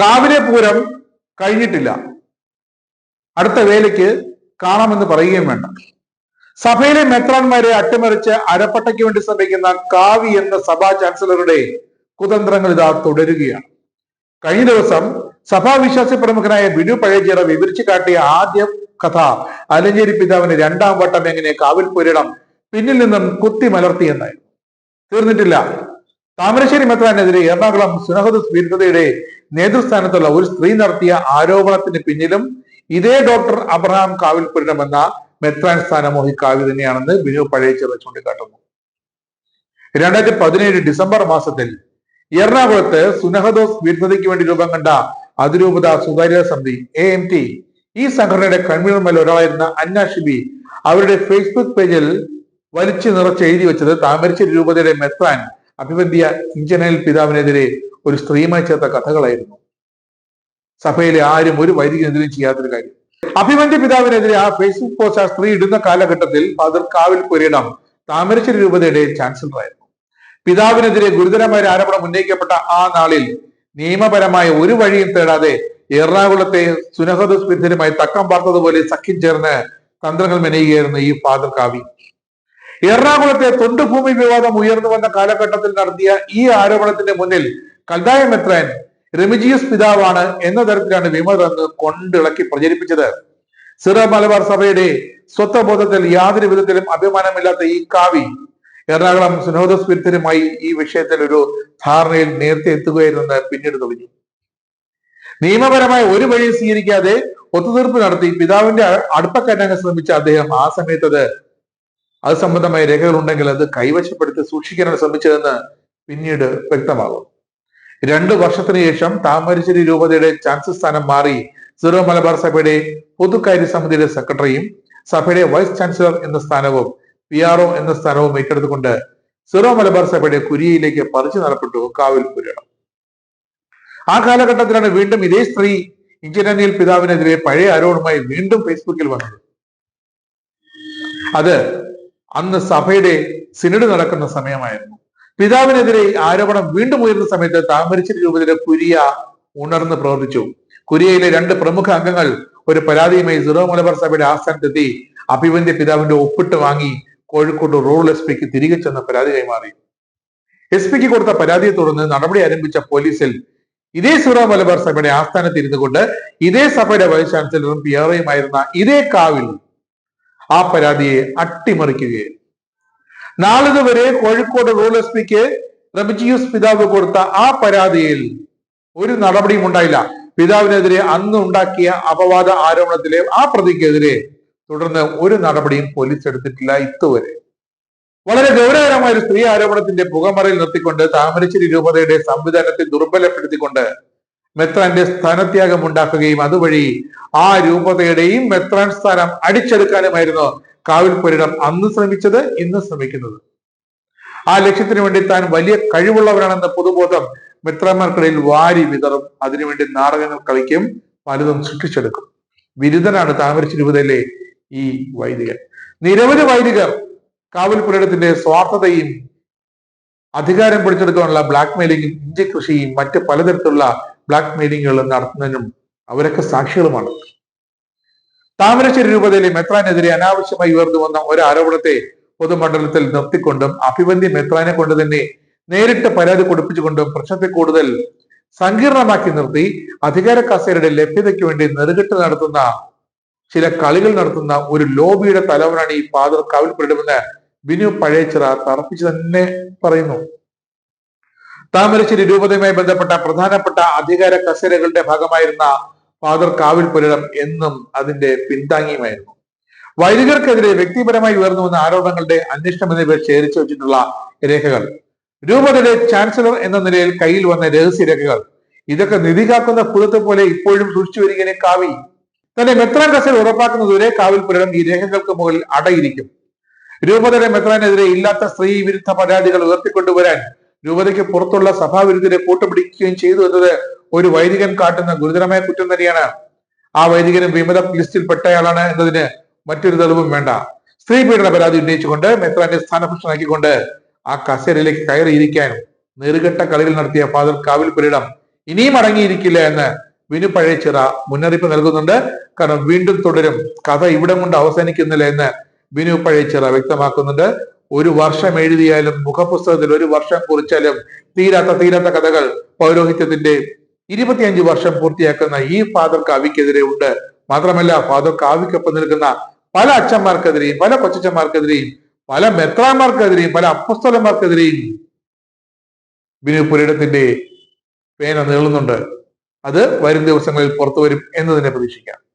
കാവിലെ പൂരം കഴിഞ്ഞിട്ടില്ല. അടുത്ത വേലയ്ക്ക് കാണാമെന്ന് പറയുകയും വേണ്ട. സഭയിലെ മെത്രാന്മാരെ അട്ടിമറിച്ച് അരപ്പട്ടയ്ക്ക് വേണ്ടി ശ്രമിക്കുന്ന കാവി എന്ന സഭാ ചാൻസലറുടെ കുതന്ത്രങ്ങൾ ഇതാ തുടരുകയാണ്. കഴിഞ്ഞ ദിവസം സഭാവിശ്വാസി പ്രമുഖനായ ബിനു പഴയചിറ വിവരിച്ചു കാട്ടിയ ആദ്യ കഥ അലഞ്ചേരി പിതാവിന് രണ്ടാം വട്ടം എങ്ങനെ കാവിൽ പുരിടം പിന്നിൽ നിന്നും കുത്തി മലർത്തിയെന്നായി തീർന്നിട്ടില്ല. താമരശ്ശേരി മെത്രാനെതിരെ എറണാകുളം സുനഹദ് വിരുദ്ധതയുടെ നേതൃസ്ഥാനത്തുള്ള ഒരു സ്ത്രീ നടത്തിയ ആരോപണത്തിന് പിന്നിലും ഇതേ ഡോക്ടർ അബ്രഹാം കാവിൽപുരം എന്ന മെത്രാൻ സ്ഥാനമോഹി കാവ്യ തന്നെയാണെന്ന് ബിനു പഴയച്ചിറ ചൂണ്ടിക്കാട്ടുന്നു. രണ്ടായിരത്തി പതിനേഴ് ഡിസംബർ മാസത്തിൽ എറണാകുളത്ത് സുനഹദോസ് വിരുദ്ധതയ്ക്ക് വേണ്ടി രൂപം കണ്ട അതിരൂപത സുതാര്യ സമിതി എ എം ടി ഈ സംഘടനയുടെ കൺവീനർമാരിൽ ഒരാളായിരുന്ന അന്ന ഷിബി അവരുടെ ഫേസ്ബുക്ക് പേജിൽ വലിച്ചു നിറച്ച് എഴുതി വെച്ചത് താമരശ്ശേരി രൂപതയുടെ മെത്രാൻ അഭിവന്ധ്യ ഇഞ്ചനൽ പിതാവിനെതിരെ ഒരു സ്ത്രീയുമായി ചേർത്ത കഥകളായിരുന്നു. സഭയിലെ ആരും ഒരു വൈദികനെതിരെയും ചെയ്യാത്തൊരു കാര്യം. അഭിമന്യ പിതാവിനെതിരെ ആ ഫേസ്ബുക്ക് പോസ്റ്റ് ആ സ്ത്രീ ഇടുന്ന കാലഘട്ടത്തിൽ ഫാദർ കാവിൽ പുരയിടം താമരശ്ശേരി രൂപതയുടെ ചാൻസലറായിരുന്നു പിതാവിനെതിരെ ഗുരുതരമായ ആരോപണം ഉന്നയിക്കപ്പെട്ട ആ നാളിൽ നിയമപരമായ ഒരു വഴിയും തേടാതെ എറണാകുളത്തെ വിദ്യരുമായി തക്കം പാർത്തതുപോലെ സഖ്യം ചേർന്ന് തന്ത്രങ്ങൾ മെനയുകയായിരുന്നു ഈ ഫാദർ കാവി. എറണാകുളത്തെ തൊണ്ടുഭൂമി വിവാദം ഉയർന്നു വന്ന കാലഘട്ടത്തിൽ നടത്തിയ ഈ ആരോപണത്തിന്റെ മുന്നിൽ കൽദായ മെത്രൻ റെമിജിയസ് പിതാവാണ് എന്ന തരത്തിലാണ് വിമതെന്ന് കൊണ്ടിളക്കി പ്രചരിപ്പിച്ചത്. സിറ മലബാർ സഭയുടെ സ്വത്വബോധത്തിൽ യാതൊരു വിധത്തിലും അഭിമാനമില്ലാത്ത ഈ കാവി എറണാകുളം സുനോദസ് വിരുദ്ധരുമായി ഈ വിഷയത്തിൽ ഒരു ധാരണയിൽ നേരത്തെ എത്തുകയായിരുന്നെന്ന് പിന്നീട് തെളിഞ്ഞു. നിയമപരമായ ഒരു വഴി സ്വീകരിക്കാതെ ഒത്തുതീർപ്പ് നടത്തി പിതാവിന്റെ അടുപ്പക്കറ്റാൻ ശ്രമിച്ച അദ്ദേഹം ആ സമയത്ത് അത് സംബന്ധമായ രേഖകൾ ഉണ്ടെങ്കിൽ അത് കൈവശപ്പെടുത്തി സൂക്ഷിക്കാനാണ് ശ്രമിച്ചതെന്ന് പിന്നീട് വ്യക്തമാകും. രണ്ട് വർഷത്തിന് ശേഷം താമരശ്ശേരി രൂപതയുടെ ചാൻസലർ സ്ഥാനം മാറി സിറോ മലബാർ സഭയുടെ പൊതുകാര്യ സമിതിയുടെ സെക്രട്ടറിയും സഭയുടെ വൈസ് ചാൻസലർ എന്ന സ്ഥാനവും പി ആർ ഒ എന്ന സ്ഥാനവും ഏറ്റെടുത്തുകൊണ്ട് സിറോ മലബാർ സഭയുടെ കുരിയയിലേക്ക് പറിച്ചു നടപ്പെട്ടു കാവിൽ പുരണം ആ കാലഘട്ടത്തിലാണ് വീണ്ടും ഇതേ സ്ത്രീ ഇഞ്ചനനിയൽ പിതാവിനെതിരെ പഴയ ആരോപണമായി വീണ്ടും ഫേസ്ബുക്കിൽ വന്നത്. അത് അന്ന് സഭയുടെ സിനഡ് നടക്കുന്ന സമയമായിരുന്നു. പിതാവിനെതിരെ ആരോപണം വീണ്ടും ഉയർന്ന സമയത്ത് താമരശ്ശേരി രൂപതയിലെ കുരിയ ഉണർന്ന് പ്രവർത്തിച്ചു. കുരിയയിലെ രണ്ട് പ്രമുഖ അംഗങ്ങൾ ഒരു പരാതിയുമായി സിറോ മലബാർ സഭയുടെ ആസ്ഥാനത്തെത്തി അഭിമന്യ പിതാവിന്റെ ഒപ്പിട്ട് വാങ്ങി കോഴിക്കോട് റൂറൽ എസ് പിക്ക് തിരികെ ചെന്ന പരാതി കൈമാറി. എസ് പിക്ക് കൊടുത്ത പരാതിയെ തുടർന്ന് നടപടി ആരംഭിച്ച പോലീസിൽ ഇതേ സിറോ മലബാർ സഭയുടെ ആസ്ഥാനത്ത് കൊണ്ട് ഇതേ സഭയുടെ വൈസ് ചാൻസലറും പി ആർഒയുമായിരുന്ന ഇതേ കാവിൽ ആ പരാതിയെ അട്ടിമറിക്കുകയായിരുന്നു നാളിതുവരെ കോഴിക്കോട് റൂൾ എസ് പിക്ക് റബിജിയൂസ് പിതാവ് കൊടുത്ത ആ പരാതിയിൽ ഒരു നടപടിയും ഉണ്ടായില്ല. പിതാവിനെതിരെ അന്ന് ഉണ്ടാക്കിയ അപവാദ ആരോപണത്തിലെ ആ പ്രതിക്കെതിരെ തുടർന്ന് ഒരു നടപടിയും പോലീസ് എടുത്തിട്ടില്ല ഇതുവരെ. വളരെ ഗൗരവകരമായ ഒരു സ്ത്രീ ആരോപണത്തിന്റെ പുകമറയിൽ നിർത്തിക്കൊണ്ട് താമരശ്ശേരി രൂപതയുടെ സംവിധാനത്തെ ദുർബലപ്പെടുത്തിക്കൊണ്ട് മെത്രാന്റെ സ്ഥാനത്യാഗം ഉണ്ടാക്കുകയും അതുവഴി ആ രൂപതയുടെയും മെത്രാൻ സ്ഥാനം അടിച്ചെടുക്കാനുമായിരുന്നു കാവിൽ പുരിടം അന്ന് ശ്രമിച്ചത് ഇന്ന് ശ്രമിക്കുന്നത്. ആ ലക്ഷ്യത്തിന് വേണ്ടി താൻ വലിയ കഴിവുള്ളവരാണെന്ന പൊതുബോധം മിത്രന്മാർക്കിടയിൽ വാരി വിതറും. അതിനുവേണ്ടി നാടകങ്ങൾ കളിക്കും പലതും സൃഷ്ടിച്ചെടുക്കും. ബിരുദനാണ് താമരശ്ശേരി രൂപതയിലെ ഈ വൈദികൻ. നിരവധി വൈദികർ കാവൽ പുരടത്തിന്റെ സ്വാർത്ഥതയും അധികാരം പിടിച്ചെടുക്കാനുള്ള ബ്ലാക്ക് മെയിലിംഗും ഇഞ്ചി കൃഷിയും മറ്റ് പലതരത്തിലുള്ള ബ്ലാക്ക് മെയിലിംഗുകൾ നടത്തുന്നതിനും അവരൊക്കെ സാക്ഷികളുമാണ്. താമരശ്ശേരി രൂപതയിലെ മെത്രാനെതിരെ അനാവശ്യമായി ഉയർന്നു വന്ന ഒരു ആരോപണത്തെ പൊതുമണ്ഡലത്തിൽ നിർത്തിക്കൊണ്ടും അഭിവന്ധ്യ മെത്രാനെ കൊണ്ട് തന്നെ നേരിട്ട് പരാതി കൊടുപ്പിച്ചുകൊണ്ടും പ്രശ്നത്തെ കൂടുതൽ സങ്കീർണമാക്കി നിർത്തി അധികാര കസേരയുടെ ലഭ്യതയ്ക്ക് വേണ്ടി നെറുകെട്ട് നടത്തുന്ന ചില കളികൾ നടത്തുന്ന ഒരു ലോബിയുടെ തലവനാണ് ഈ ഫാദർ കാവിൽപ്പെടുമെന്ന് ബിനു പഴയച്ചിറ തറപ്പിച്ച് തന്നെ പറയുന്നു. താമരശ്ശേരി രൂപതയുമായി ബന്ധപ്പെട്ട പ്രധാനപ്പെട്ട അധികാര കസേരകളുടെ ഭാഗമായിരുന്ന ഫാദർ കാവിൽ പുരളം എന്നും അതിന്റെ പിന്താങ്ങിയുമായിരുന്നു വൈദികർക്കെതിരെ വ്യക്തിപരമായി ഉയർന്നു വന്ന ആരോപണങ്ങളുടെ അന്വേഷണം എന്നിവ ശേഖരിച്ചു വെച്ചിട്ടുള്ള രേഖകൾ. രൂപതയുടെ ചാൻസലർ എന്ന നിലയിൽ കയ്യിൽ വന്ന രഹസ്യ രേഖകൾ. ഇതൊക്കെ നിധി കാക്കുന്ന പുറത്തെ പോലെ ഇപ്പോഴും സൂക്ഷിച്ചു വരികയാണ് കാവി. തന്നെ മെത്രാൻ കസേര ഉറപ്പാക്കുന്നതുവരെ കാവിൽ പുരളം ഈ രേഖകൾക്ക് മുകളിൽ അടയിരിക്കും. രൂപതയുടെ മെത്രാനെതിരെ ഇല്ലാത്ത സ്ത്രീ വിരുദ്ധ പരാതികൾ ഉയർത്തിക്കൊണ്ടുവരാൻ രൂപതയ്ക്ക് പുറത്തുള്ള സഭാവിരുദ്ധരെ കൂട്ടുപിടിക്കുകയും ചെയ്തു എന്നത് ഒരു വൈദികൻ കാട്ടുന്ന ഗുരുതരമായ കുറ്റം തന്നെയാണ്. ആ വൈദികനും വിമത ലിസ്റ്റിൽ പെട്ടയാളാണ് എന്നതിന് മറ്റൊരു തെളിവും വേണ്ട. സ്ത്രീ പീഡന പരാതി ഉന്നയിച്ചുകൊണ്ട് മെത്രാന്റെ സ്ഥാനഭ്രഷ്ടനാക്കിക്കൊണ്ട് ആ കസേരയിലേക്ക് കയറിയിരിക്കാൻ നെറുകെട്ട കളികൾ നടത്തിയ ഫാദർ കാവിൽ പുരിടം ഇനിയും അടങ്ങിയിരിക്കില്ല എന്ന് വിനു പഴയച്ചിറ മുന്നറിയിപ്പ് നൽകുന്നുണ്ട്. കാരണം വീണ്ടും തുടരും. കഥ ഇവിടെ കൊണ്ട് അവസാനിക്കുന്നില്ല എന്ന് വിനു പഴയച്ചിറ വ്യക്തമാക്കുന്നുണ്ട്. ഒരു വർഷം എഴുതിയാലും മുഖപുസ്തകത്തിൽ ഒരു വർഷം കുറിച്ചാലും തീരാത്ത തീരാത്ത കഥകൾ പൗരോഹിത്യത്തിന്റെ ഇരുപത്തിയഞ്ച് വർഷം പൂർത്തിയാക്കുന്ന ഈ ഫാദർ കാവിക്കെതിരെ ഉണ്ട്. മാത്രമല്ല ഫാദർ കാവിക്കൊപ്പം നിൽക്കുന്ന പല അച്ഛന്മാർക്കെതിരെയും പല കൊച്ചന്മാർക്കെതിരെയും പല മെത്രാന്മാർക്കെതിരെയും പല അപ്പസ്തലന്മാർക്കെതിരെയും ബിനു പുരയിടത്തിന്റെ പേന നീളുന്നുണ്ട്. അത് വരും ദിവസങ്ങളിൽ പുറത്തു വരും എന്നതിനെ പ്രതീക്ഷിക്കാം.